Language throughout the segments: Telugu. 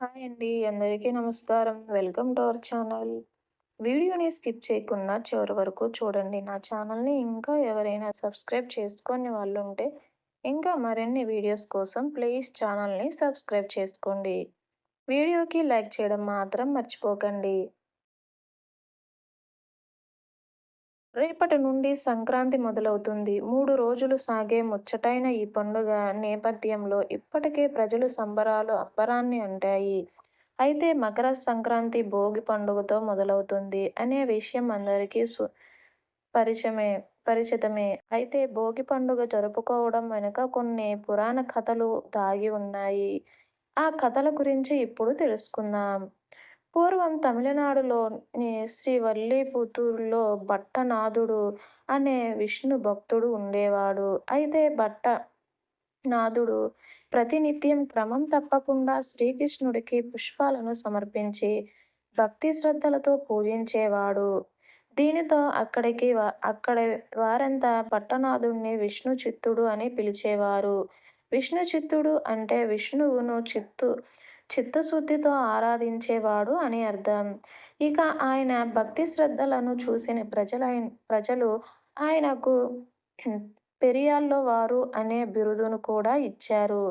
హాయ్ అండి అందరికీ నమస్కారం. Welcome to our channel. వీడియోని స్కిప్ చేయకుండా చివరి వరకు చూడండి. నా ఛానల్ని ఇంకా ఎవరైనా సబ్స్క్రైబ్ చేసుకొని వాళ్ళు ఉంటే ఇంకా మరిన్ని వీడియోస్ కోసం ప్లీజ్ ఛానల్ని సబ్స్క్రైబ్ చేసుకోండి. వీడియోకి లైక్ చేయడం మాత్రం మర్చిపోకండి. రేపటి నుండి సంక్రాంతి మొదలవుతుంది. మూడు రోజులు సాగే ముచ్చటైన ఈ పండుగ నేపథ్యంలో ఇప్పటికే ప్రజలు సంబరాలు అబ్బరాన్ని అంటాయి. అయితే మకర సంక్రాంతి భోగి పండుగతో మొదలవుతుంది అనే విషయం అందరికీ సు పరిచయమే పరిచితమే. అయితే భోగి పండుగ జరుపుకోవడం వెనుక కొన్ని పురాణ కథలు దాగి ఉన్నాయి. ఆ కథల గురించి ఇప్పుడు తెలుసుకుందాం. పూర్వం తమిళనాడులోని శ్రీవల్లిపుత్తూరులో భట్టనాథుడు అనే విష్ణు భక్తుడు ఉండేవాడు. అయితే భట్ట నాథుడు ప్రతినిత్యం క్రమం తప్పకుండా శ్రీకృష్ణుడికి పుష్పాలను సమర్పించి భక్తి శ్రద్ధలతో పూజించేవాడు. దీనితో అక్కడికి అక్కడ వారంతా భట్టనాథుడిని విష్ణు చిత్తుడు అని పిలిచేవారు. విష్ణు చిత్తుడు అంటే విష్ణువును చిత్తు చిత్తశుద్ధితో ఆరాధించేవాడు అని అర్థం. ఇక ఆయన భక్తి శ్రద్ధలను చూసిన ప్రజల ప్రజలు ఆయనకు పెరియాల్లో వారు అనే బిరుదును కూడా ఇచ్చారు.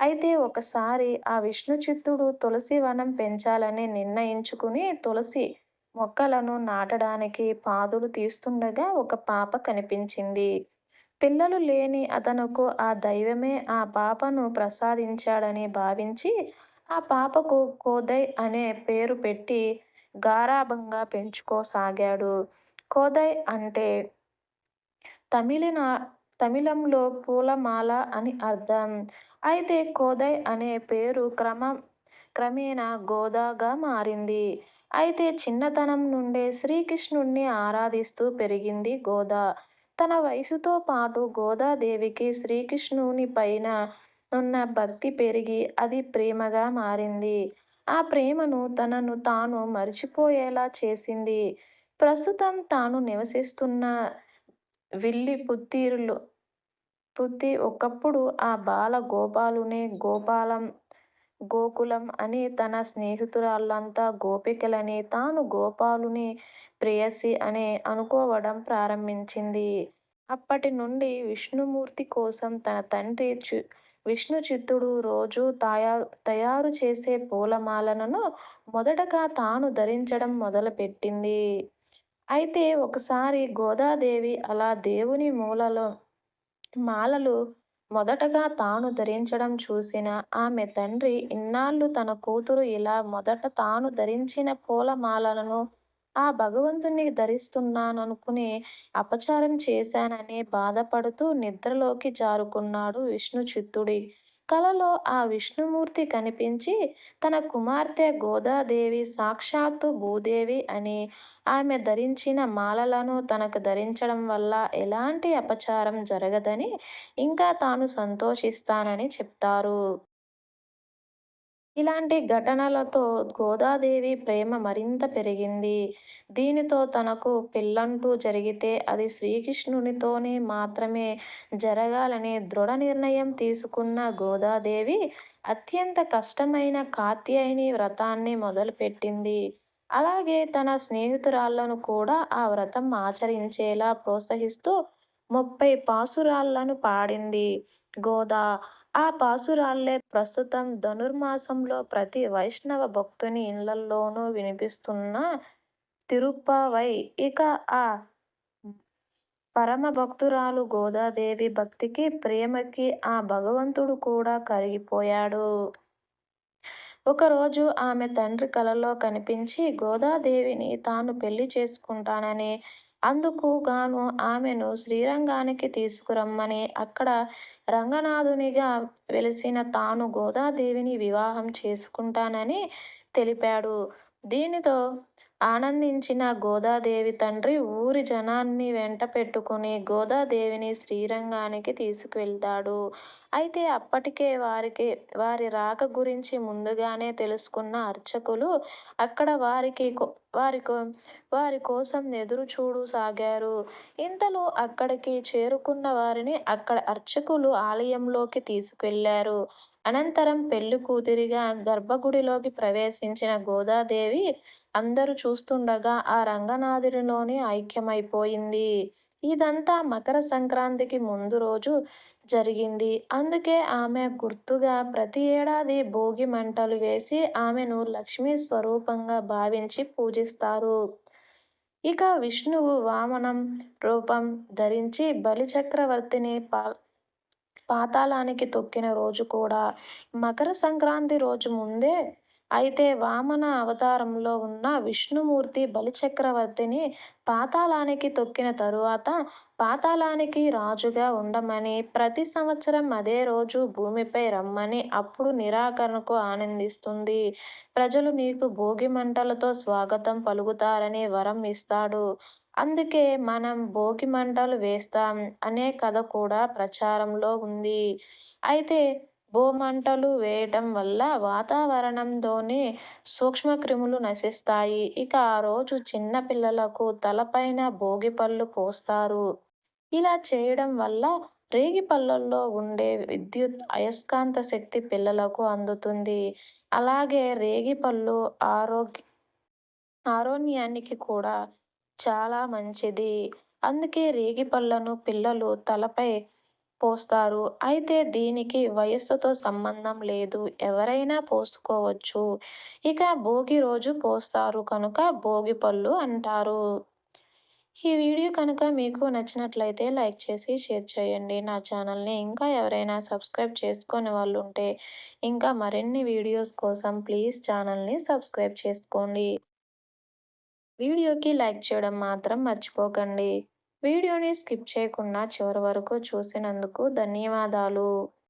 అయితే ఒకసారి ఆ విష్ణు చిత్తుడు తులసి వనం పెంచాలని నిర్ణయించుకుని తులసి మొక్కలను నాటడానికి పాదులు తీస్తుండగా ఒక పాప కనిపించింది. పిల్లలు లేని అతనుకు ఆ దైవమే ఆ పాపను ప్రసాదించాడని భావించి ఆ పాపకు కోదై అనే పేరు పెట్టి గారాబంగా పెంచుకోసాగాడు. కోదై అంటే తమిళనా తమిళంలో పూలమాల అని అర్థం. అయితే కోదై అనే పేరు క్రమం క్రమేణా గోదాగా మారింది. అయితే చిన్నతనం నుండే శ్రీకృష్ణుణ్ణి ఆరాధిస్తూ పెరిగింది గోదా. తన వయసుతో పాటు గోదాదేవికి శ్రీకృష్ణునిపైన ఉన్న భక్తి పెరిగి అది ప్రేమగా మారింది. ఆ ప్రేమను తనను తాను మరిచిపోయేలా చేసింది. ప్రస్తుతం తాను నివసిస్తున్న విల్లి పుత్తీరులు పుత్తి ఒకప్పుడు ఆ బాల గోపాలునే గోపాలం గోకులం అని తన స్నేహితురాళ్ళంతా గోపికలని తాను గోపాలుని ప్రేయసి అనే అనుకోవడం ప్రారంభించింది. అప్పటి నుండి విష్ణుమూర్తి కోసం తన తండ్రి చు విష్ణు చిత్తుడు రోజూ తయారు తయారు చేసే పూలమాలలను మొదటగా తాను ధరించడం మొదలుపెట్టింది. అయితే ఒకసారి గోదాదేవి అలా దేవుని మూలలో మాలలు మొదటగా తాను ధరించడం చూసిన ఆమె తండ్రి ఇన్నాళ్ళు తన కూతురు ఇలా మొదట తాను ధరించిన పూలమాలలను ఆ భగవంతుణ్ణి ధరిస్తున్నాననుకుని అపచారం చేశానని బాధపడుతూ నిద్రలోకి జారుకున్నాడు విష్ణు చిత్తుడి కలలో ఆ విష్ణుమూర్తి కనిపించి తన కుమార్తె గోదాదేవి సాక్షాత్తు భూదేవి అని ఆమె ధరించిన మాలలను తనకు ధరించడం వల్ల ఎలాంటి అపచారం జరగదని ఇంకా తాను సంతోషిస్తానని చెప్తారు. ఇలాంటి ఘటనలతో గోదాదేవి ప్రేమ మరింత పెరిగింది. దీనితో తనకు పిల్లంటూ జరిగితే అది శ్రీకృష్ణునితోనే మాత్రమే జరగాలని దృఢ నిర్ణయం తీసుకున్న గోదాదేవి అత్యంత కష్టమైన కాత్యాయని వ్రతాన్ని మొదలుపెట్టింది. అలాగే తన స్నేహితురాళ్ళను కూడా ఆ వ్రతం ఆచరించేలా ప్రోత్సహిస్తూ ముప్పై పాసురాళ్ళను పాడింది గోదా. ఆ పాశురాలే ప్రస్తుతం ధనుర్మాసంలో ప్రతి వైష్ణవ భక్తుని ఇళ్ళలోనూ వినిపిస్తున్న తిరుప్పావై. ఇక ఆ పరమభక్తురాలు గోదాదేవి భక్తికి, ప్రేమకి ఆ భగవంతుడు కూడా కరిగిపోయాడు. ఒకరోజు ఆమె తండ్రి కలలో కనిపించి గోదాదేవిని తాను పెళ్ళి చేసుకుంటానని, అందుకు గాను ఆమెను శ్రీరంగానికి తీసుకురమ్మని, అక్కడ రంగనాథునిగా వెలిసిన తాను గోదాదేవిని వివాహం చేసుకుంటానని తెలిపాడు. దీనితో ఆనందించిన గోదాదేవి తండ్రి ఊరి జనాన్ని వెంట పెట్టుకుని గోదాదేవిని శ్రీరంగానికి తీసుకువెళ్తాడు. అయితే అప్పటికే వారికి వారి రాక గురించి ముందుగానే తెలుసుకున్న అర్చకులు అక్కడ వారికి వారి వారి కోసం ఎదురు చూడు సాగారు. ఇంతలో అక్కడికి చేరుకున్న వారిని అక్కడ అర్చకులు ఆలయంలోకి తీసుకెళ్ళారు అనంతరం పెళ్ళి కూతురిగా గర్భగుడిలోకి ప్రవేశించిన గోదాదేవి అందరూ చూస్తుండగా ఆ రంగనాథుడిలోనే ఐక్యమైపోయింది. ఇదంతా మకర సంక్రాంతికి ముందు రోజు జరిగింది. అందుకే ఆమె గుర్తుగా ప్రతి ఏడాది భోగి మంటలు వేసి ఆమెను లక్ష్మీ స్వరూపంగా భావించి పూజిస్తారు. ఇక విష్ణువు వామనం రూపం ధరించి బలిచక్రవర్తిని పా పాతాళానికి తొక్కిన రోజు కూడా. మకర సంక్రాంతి రోజు ముందే అయితే వామన అవతారంలో ఉన్న విష్ణుమూర్తి బలిచక్రవర్తిని పాతాళానికి తొక్కిన తరువాత పాతాళానికి రాజుగా ఉండమని ప్రతి సంవత్సరం అదే రోజు భూమిపై రమ్మని అప్పుడు నిరాకరణకు ఆనందిస్తుంది. ప్రజలు నీకు భోగి మంటలతో స్వాగతం పలుకుతారని వరం ఇస్తాడు. అందుకే మనం భోగి మంటలు వేస్తాం అనే కథ కూడా ప్రచారంలో ఉంది. అయితే భూమంటలు వేయటం వల్ల వాతావరణంలోని సూక్ష్మక్రిములు నశిస్తాయి. ఇక ఆ రోజు చిన్న పిల్లలకు తలపైన భోగి పళ్ళు పోస్తారు. ఇలా చేయడం వల్ల రేగి పళ్ళల్లో ఉండే విద్యుత్ అయస్కాంత శక్తి పిల్లలకు అందుతుంది. అలాగే రేగి పళ్ళు ఆరోగ్య ఆరోగ్యానికి కూడా చాలా మంచిది. అందుకే రేగి పళ్ళను పిల్లలు తలపై పోస్తారు. అయితే దీనికి వయస్సుతో సంబంధం లేదు. ఎవరైనా పోసుకోవచ్చు. ఇక భోగి రోజు పోస్తారు కనుక భోగి పళ్ళు అంటారు. ఈ వీడియో కనుక మీకు నచ్చినట్లయితే లైక్ చేసి షేర్ చేయండి. నా ఛానల్ని ఇంకా ఎవరైనా సబ్స్క్రైబ్ చేసుకొని వాళ్ళు ఉంటే ఇంకా మరిన్ని వీడియోస్ కోసం ప్లీజ్ ఛానల్ని సబ్స్క్రైబ్ చేసుకోండి. వీడియోకి లైక్ చేయడం మాత్రం మర్చిపోకండి. వీడియోని స్కిప్ చేయకుండా చివరి వరకు చూసినందుకు ధన్యవాదాలు.